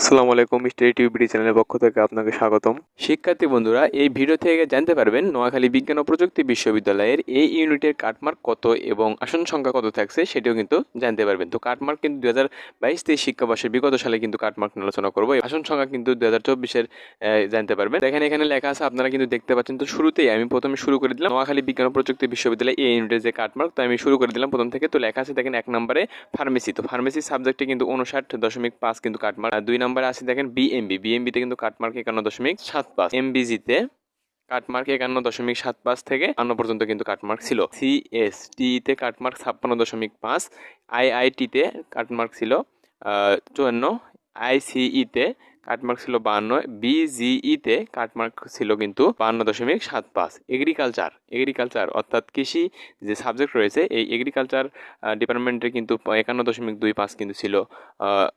আসসালামু আলাইকুম study TV চ্যানেলের পক্ষ থেকে আপনাকে স্বাগতম। শিক্ষার্থী বন্ধুরা, এই ভিডিও থেকে জানতে পারবেন নোয়াখালী বিজ্ঞান ও প্রযুক্তি বিশ্ববিদ্যালয়ের এই ইউনিটের কাটমার্ক কত এবং আসন সংখ্যা কত থাকছে সেটিও কিন্তু জানতে পারবেন। তো কাটমার্ক কিন্তু দু হাজার বাইশ তেইশ শিক্ষাবর্ষের বিগত সালে কিন্তু কাটমার্ক আলোচনা করব। আসন সংখ্যা কিন্তু দু হাজার চব্বিশের জানতে পারবেন। দেখেন এখানে লেখা আছে, আপনারা কিন্তু দেখতে পাচ্ছেন, তো শুরুতেই আমি প্রথমে শুরু করে দিলাম। নোয়াখালী বিজ্ঞান ও প্রযুক্তি বিশ্ববিদ্যালয় এই ইউনিটের যে কাটমার্ক তো আমি শুরু করে দিলাম প্রথম থেকে। তো লেখা আছে, দেখেন এক নম্বরে ফার্মেসি তো ফার্মেসি সাবজেক্টে কিন্তু উনষাট দশমিক পাঁচ কিন্তু কাটমার্ক দুই নম্বরে আছে দেখেন বিএমবি বিএমবিতে কিন্তু কাটমার্ক একান্ন দশমিক সাত পাঁচ। এমবিজিতে কাটমার্ক একান্ন দশমিক সাত পাঁচ থেকে আন্ন পর্যন্ত কিন্তু কাটমার্ক ছিল। সিএসটিতে কাটমার্ক ছাপ্পান্ন দশমিক পাঁচ আইআইটিতে কাটমার্ক ছিল চুয়ান্ন আইসিইতে কাটমার্ক ছিল বান্ন বিজিইতে কাটমার্ক ছিল কিন্তু বান্ন দশমিক সাত পাঁচ। এগ্রিকালচার এগ্রিকালচার অর্থাৎ কৃষি যে সাবজেক্ট রয়েছে, এই এগ্রিকালচার ডিপার্টমেন্টে কিন্তু একান্ন দশমিক দুই পাঁচ কিন্তু ছিল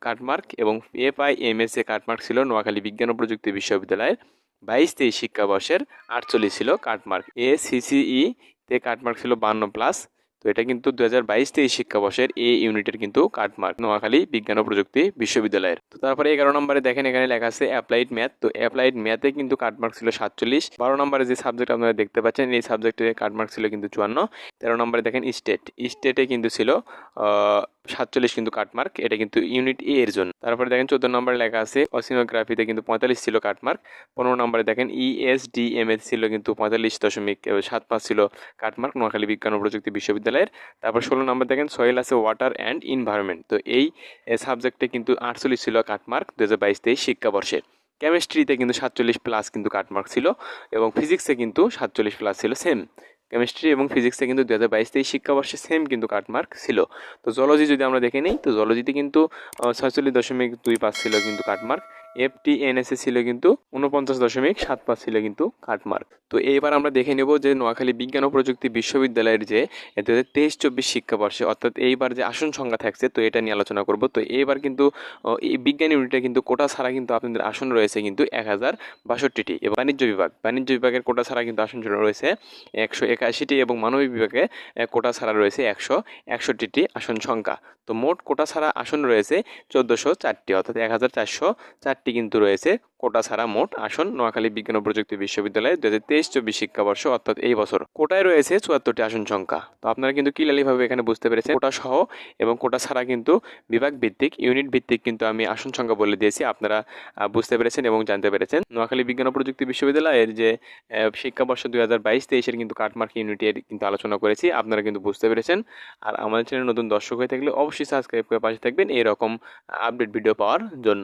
কাটমার্ক এবং এফআই এম এস এ কাটমার্ক ছিল নোয়াখালী বিজ্ঞান ও প্রযুক্তি বিশ্ববিদ্যালয়ের বাইশ তেইশ শিক্ষাবর্ষের আটচল্লিশ ছিল কাটমার্ক এ সিসিই তে কাটমার্ক ছিল বান্ন প্লাস তো এটা কিন্তু দু হাজার বাইশ তেইশ শিক্ষাবর্ষের এ ইউনিটের কিন্তু কাটমার্ক, নোয়াখালী বিজ্ঞান ও প্রযুক্তি বিশ্ববিদ্যালয়ের। তো তারপরে এগারো নম্বরে দেখেন, এখানে লেখা আছে অ্যাপ্লাইড ম্যাথ। তো অ্যাপ্লাইড ম্যাথে কিন্তু কাটমার্ক ছিল সাতচল্লিশ। বারো নম্বরে যে সাবজেক্ট আপনারা দেখতে পাচ্ছেন, এই সাবজেক্টে কাটমার্ক ছিল কিন্তু চুয়ান্ন। তেরো নম্বরে দেখেন স্টেট। স্টেটে কিন্তু ছিল সাতচল্লিশ কিন্তু কাটমার্ক। এটা কিন্তু ইউনিট এ এর জন্য। তারপরে দেখেন চোদ্দ নম্বরে লেখা আছে অসিনোগ্রাফিতে কিন্তু পঁয়তাল্লিশ ছিল কাটমার্ক। পনেরো নম্বরে দেখেন E ইএসডিএম এ ছিল কিন্তু পঁয়তাল্লিশ দশমিক সাত পাঁচ ছিল কাটমার্ক, নোয়াখালী বিজ্ঞান ও প্রযুক্তি বিশ্ববিদ্যালয়ের তারপর ষোলো নম্বর দেখেন সয়েল আছে ওয়াটার অ্যান্ড ইনভায়রনমেন্ট তো এই সাবজেক্টে কিন্তু আটচল্লিশ ছিল কাটমার্ক দু হাজার বাইশ তেইশ শিক্ষাবর্ষে। কেমিস্ট্রিতে কিন্তু সাতচল্লিশ প্লাস কিন্তু কাটমার্ক ছিল এবং ফিজিক্সে কিন্তু সাতচল্লিশ প্লাস ছিল সেম কেমিস্ট্রি এবং ফিজিক্সে কিন্তু দু হাজার বাইশ তেইশ শিক্ষাবর্ষে সেম কিন্তু কাটমার্ক ছিল। তো জলজি যদি আমরা দেখে নিই, তো জলজিতে কিন্তু ছয়চল্লিশ দশমিক দুই পাঁচ ছিল কিন্তু কাটমার্ক এফটি এনএসএ ছিল কিন্তু উনপঞ্চাশ দশমিক সাত পাঁচ ছিল কিন্তু কাটমার্ক তো এইবার আমরা দেখে নেব যে নোয়াখালী বিজ্ঞান ও প্রযুক্তি বিশ্ববিদ্যালয়ের যে দু হাজার তেইশ চব্বিশ শিক্ষাবর্ষে, অর্থাৎ এইবার যে আসন সংখ্যা থাকছে, তো এটা নিয়ে আলোচনা করব। তো এইবার কিন্তু এই বিজ্ঞান ইউনিটে কিন্তু কোটা ছাড়া কিন্তু আপনাদের আসন রয়েছে কিন্তু এক হাজার বাষট্টিটি। এবং বাণিজ্য বিভাগ, বাণিজ্য বিভাগের কোটা ছাড়া কিন্তু আসন রয়েছে একশো একাশিটি এবং মানবিক বিভাগে কোটা ছাড়া রয়েছে একশো একষট্টিটি আসন সংখ্যা। তো মোট কোটা ছাড়া আসন রয়েছে চোদ্দোশো চারটি, অর্থাৎ এক হাজার চারশো চারটি কিন্তু রয়েছে। কোটা ছাড়া মোট আসন নোয়াখালী বিজ্ঞান ও প্রযুক্তি বিশ্ববিদ্যালয়ে দু হাজার তেইশ চব্বিশ শিক্ষাবর্ষ অর্থাৎ এই বছর কোটায় রয়েছে চুয়াত্তরটি আসন সংখ্যা। তো আপনারা কিন্তু কিলালিভাবে এখানে বুঝতে পেরেছেন। কোটা সহ এবং কোটা ছাড়া কিন্তু বিভাগ ভিত্তিক, ইউনিট ভিত্তিক কিন্তু আমি আসন সংখ্যা বলে দিয়েছি। আপনারা বুঝতে পেরেছেন এবং জানতে পেরেছেন। নোয়াখালী বিজ্ঞান ও প্রযুক্তি বিশ্ববিদ্যালয়ের যে শিক্ষাবর্ষ দুই হাজার বাইশ তেইশের কিন্তু কাটমার্ক ইউনিটের কিন্তু আলোচনা করেছি। আপনারা কিন্তু বুঝতে পেরেছেন। আর আমাদের চ্যানেল নতুন দর্শক হয়ে থাকলে অবশ্যই সাবস্ক্রাইব করে পাশে থাকবেন। এরকম আপডেট ভিডিও পাওয়ার জন্য।